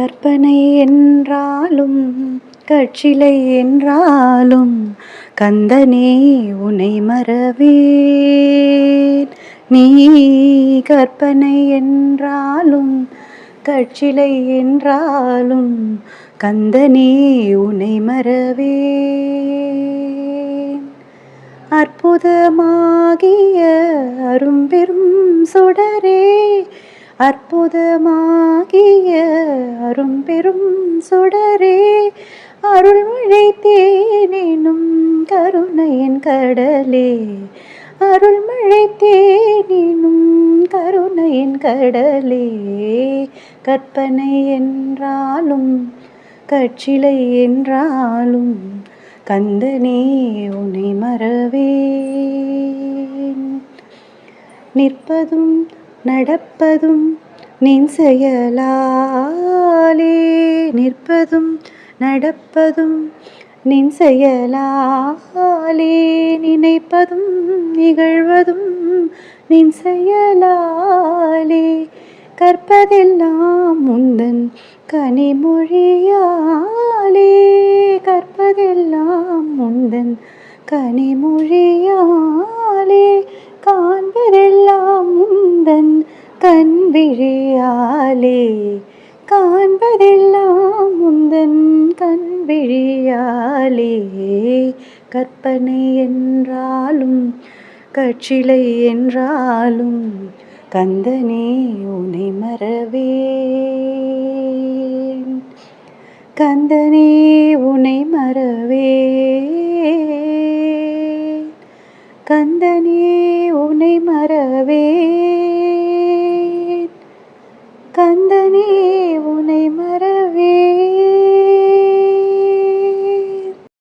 கற்பனை என்றாலும் கட்சிலை என்றாலும் கந்தனே உனை மறவேன். நீ கற்பனை என்றாலும் கட்சிலை என்றாலும் கந்தனே உனை மறவேன். அற்புதமாகிய அரும்பெரும் சுடரே அற்புதமாகிய அரும்பெரும் சுடரே அருள்மழை தேனினும் கருணையின் கடலே. அருள்மழை தேனினும் கருணையின் கடலே. கற்பனை என்றாலும் கட்சிலை என்றாலும் கந்தனே உனை மறவே நிற்பதும் நடப்பதும் நின் செயலாலே நிற்பதும் நடப்பதும் நின் செயலாலே நினைப்பதும் நிகழ்வதும் நின் செயலாலே கற்பதெல்லாம் முந்தன் கனிமொழியாலே கற்பதெல்லாம் முந்தன் கனிமொழியா கண் விழியாலே காண்பதெல்லாம் முந்தன் கண் விழியாலே கற்பனை என்றாலும் கட்சிலை என்றாலும் கந்தனே உனை மறவே கந்தனே உனை மறவே கந்தனே உனை மறவே